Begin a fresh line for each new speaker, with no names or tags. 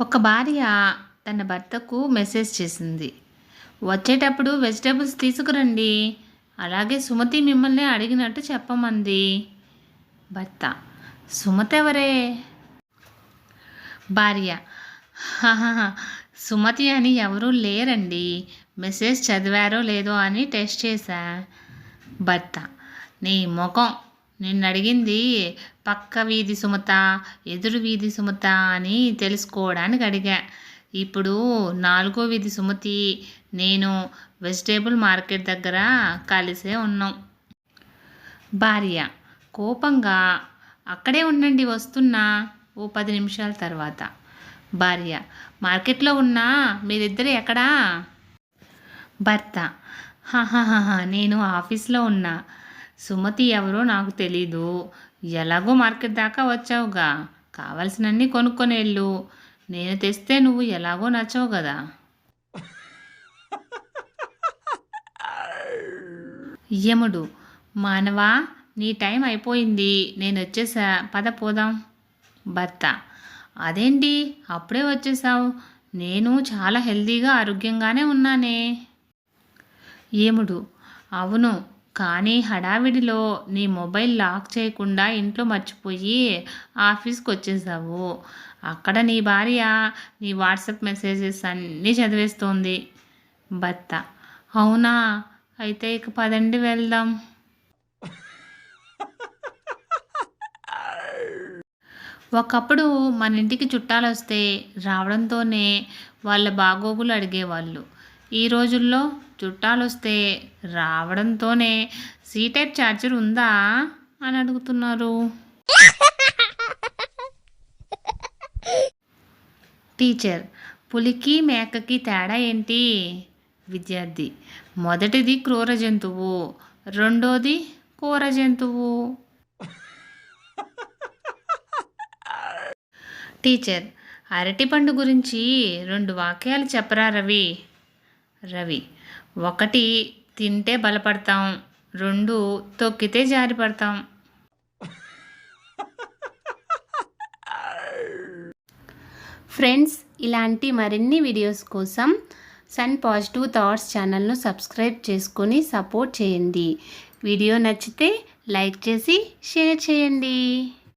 ఒక భార్య తన భర్తకు మెసేజ్ చేసింది. వచ్చేటప్పుడు వెజిటేబుల్స్ తీసుకురండి. అలాగే సుమతి మిమ్మల్ని అడిగినట్టు చెప్పమంది. భర్త సుమతి ఎవరే? భార్య సుమతి అని ఎవరూ లేరండి. మెసేజ్ చదివారో లేదో అని టెస్ట్ చేశా. భర్త నీ ముఖం నిన్ను అడిగింది పక్క వీధి సుమత ఎదురు వీధి సుమత అని తెలుసుకోవడానికి అడిగా. ఇప్పుడు నాలుగో వీధి సుమతి నేను వెజిటేబుల్ మార్కెట్ దగ్గర కలిసే ఉన్నాం. భార్య కోపంగా అక్కడే ఉండండి వస్తున్నా. ఓ పది నిమిషాల తర్వాత. భార్య మార్కెట్లో ఉన్నా మీరిద్దరు ఎక్కడా? భర్త. నేను ఆఫీస్లో ఉన్నా. సుమతి ఎవరో నాకు తెలీదు. ఎలాగో మార్కెట్ దాకా వచ్చావుగా. కావలసినన్ని కొనుక్కొని వెళ్ళు నేను తెస్తే నువ్వు ఎలాగో నచ్చవు కదా. యముడు మానవా నీ టైం అయిపోయింది. నేను వచ్చేసా. పద పోదాం. భర్త అదేంటి? అప్పుడే వచ్చేసావు. నేను చాలా హెల్తీగా ఆరోగ్యంగానే ఉన్నానే. ఏముడు అవును. కానీ హడావిడిలో నీ మొబైల్ లాక్ చేయకుండా ఇంట్లో మర్చిపోయి ఆఫీస్కి వచ్చేసావు అక్కడ నీ భార్య నీ వాట్సాప్ మెసేజెస్ అన్నీ చదివేస్తోంది. భర్త అవునా? అయితే ఇక పదండి వెళ్దాం. ఒకప్పుడు మన ఇంటికి చుట్టాలు వస్తే రావడంతోనే వాళ్ళ బాగోగులు అడిగేవాళ్ళు. ఈ రోజుల్లో చుట్టాలు వస్తే రావడంతోనే సీ టైప్ ఛార్జర్ ఉందా అని అడుగుతున్నారు. టీచర్ పులికి మేకకి తేడా ఏంటి? విద్యార్థి మొదటిది క్రూర జంతువు రెండోది కూర జంతువు. టీచర్ అరటిపండు గురించి రెండు వాక్యాలు చెప్పరా రవి? రవి. ఒకటి తింటే బలపడతాం రెండు తొక్కితే జారిపడతాం. ఫ్రెండ్స్ ఇలాంటి మరిన్ని వీడియోస్ కోసం సన్ పాజిటివ్ థాట్స్ ఛానల్ను సబ్స్క్రైబ్ చేసుకొని సపోర్ట్ చేయండి. వీడియో నచ్చితే లైక్ చేసి షేర్ చేయండి.